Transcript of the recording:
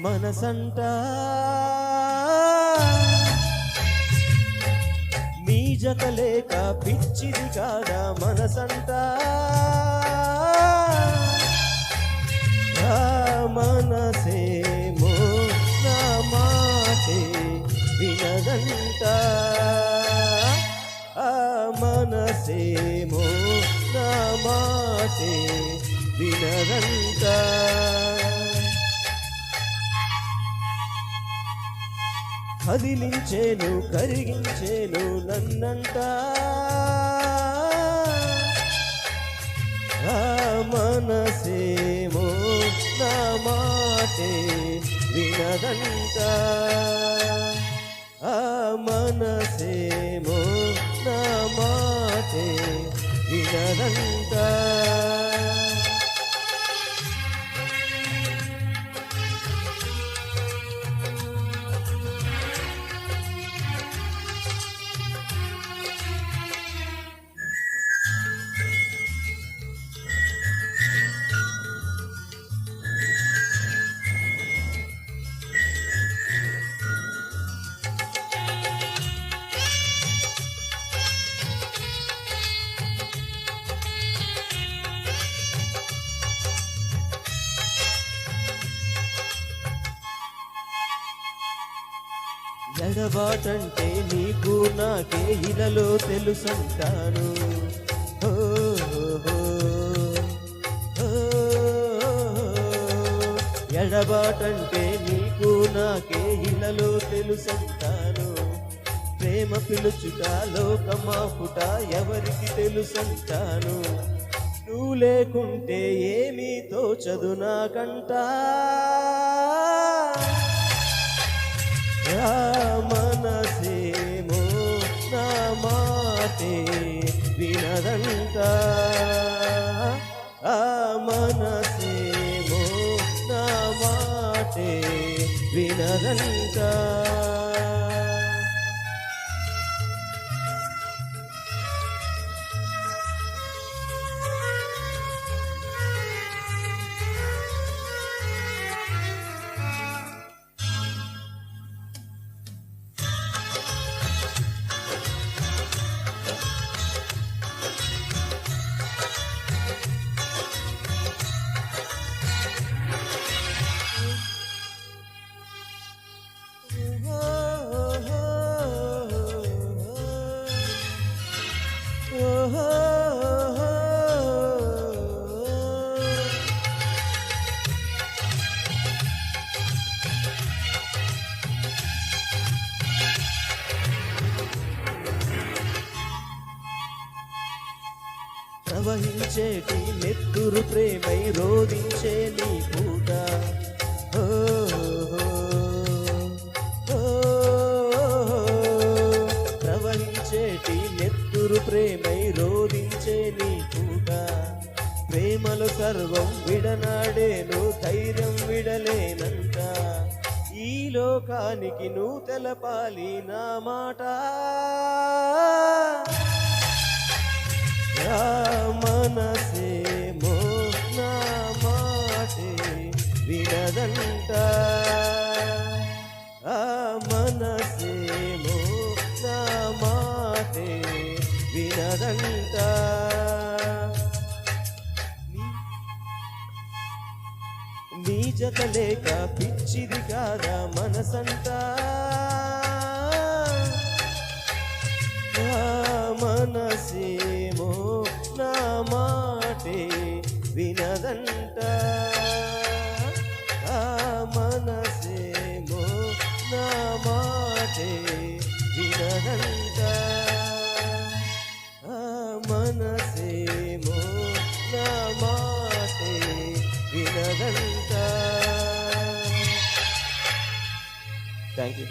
మనసంట. మీ జత లేక పిచ్చిది కాదా మనసంట. ఆ మనసేమో నా మాటే వినదంట. ఆ మనసేమో నా మాటే వినదంట. కదిలించేను కరిగించేను నన్నంట. మనసేమో నా మాటే వినదంట. ఆ మనసేమో నా మాటే వినదంట. ఎడబాటంటే నీకు నాకే ఇలలో తెలుసంటాను ఎడబాటంటే నీకు నాకే ఇలలో తెలుసంటాను ప్రేమ పిలుచుట లోకమాపుట ఎవరికి తెలుసంటాను నువ్వు లేకుంటే ఏమీ తోచదు నాకంటా. మాటే వినదంట ఆ మనసేమో నా మాటే వినదంట ప్రవహించేటి నెత్తురు ప్రేమై రోధించే నీ పూట. ప్రవహించేటి నెత్తురు ప్రేమై రోధించే నీ పూట. ప్రేమలు సర్వం విడనాడేను ధైర్యం విడలేనంట ఈ లోకానికి నువ్వు తెలపాలి నా మాట. వినదంట. ఆ మనసేమో నా మాటే వినదంట. నీజత లేక పిచ్చిది కాదా మనసంతా? మనసేమో నా మాటే వినదంట. మాటే వినదంట ఆ మనసేమో నా మాటే వినదంట థ్యాంక్ యూ